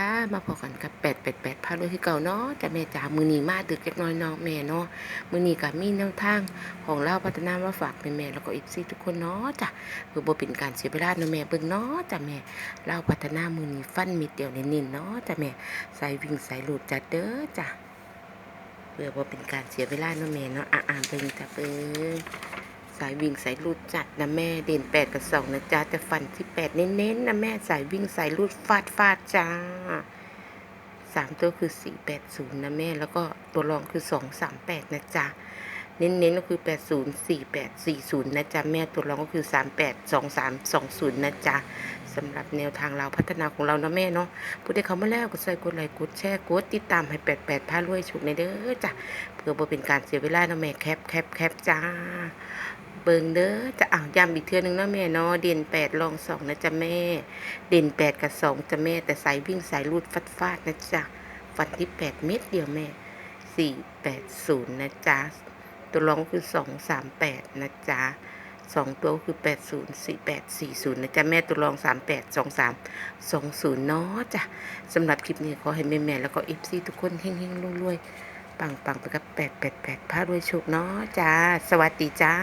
จ้ามาพอกันกับแปดแปดแปดพาด้วยที่เก่าเนาะจ้ะแม่จ๋ามือนีมาดึกเล็กน้อยเนาะแม่เนาะมือนีกับมีแนวทางของเล่าพัฒนามาฝากแม่แม่แล้วก็อีฟซีทุกคนเนาะจ้ะเพื่อบ่เป็นการเสียเวลาเนาะแม่เบิ่งเนาะจ้ะแม่เล่าพัฒนามือนีฟันมีเดียวเน้นๆเนาะจ้ะแม่ใส่วิ่งใส่หลุดจัดเด้อจ้ะเพื่อบ่เป็นการเสียเวลาเนาะแม่เนาะอะอ่านเบิ่งจ้ะเบิ่ง สายวิ่งสายรูดจัดนะแม่เด่นแปดกับสองนะจ๊ะแต่ฟันที่แปดเน้นๆนะแม่สายวิ่งสายรูดฟาดฟาดจ้าสามตัวคือสี่แปดศูนย์นะแม่แล้วก็ตัวรองคือสองสามแปดนะจ๊ะเน้นๆก็คือแปดศูนย์สี่แปดสี่ศูนย์นะจ๊ะแม่ตัวรองก็คือสามแปดสองสามสองศูนย์นะจ๊ะ สำหรับแนวทางเราพัฒนาของเรานะแม่เนาะผู้ใดเขามาแล้วก็ใส่กดไลค์กดแชร์กดติดตามให้แปดแปดพารวยฉุกในเด้อจ้ะเพื่อบ่เป็นการเสียเวลาเนาะแม่แคปแคปแคปจ้าเบิงเด้อจะอ่าวย้ำอีกเทือนึงนะแม่เนาะเด่นแปดลองสองนะจ๊ะแม่ เด่นแปดกับสองจ้ะแม่ แต่สายวิ่งสายรูดฟัดฟาดนะจ๊ะฟันที่แปดเม็ดเดียวแม่สี่แปดศูนย์นะจ๊ะตัวรองก็คือสองสามแปดนะจ๊ะ สองตัวคือแปดศูนย์สี่แปดสี่ศูนย์นะจ๊ะแม่ตัวรองสามแปดสองสามสองศูนย์เนาะจ้ะสำหรับคลิปนี้ขอให้แม่แม่ๆแล้วก็เอฟซีทุกคนเฮงเฮงรวยๆปังปังไปกับแปดแปดแปดพาด้วยโชคเนาะจ้า สวัสดีจ้า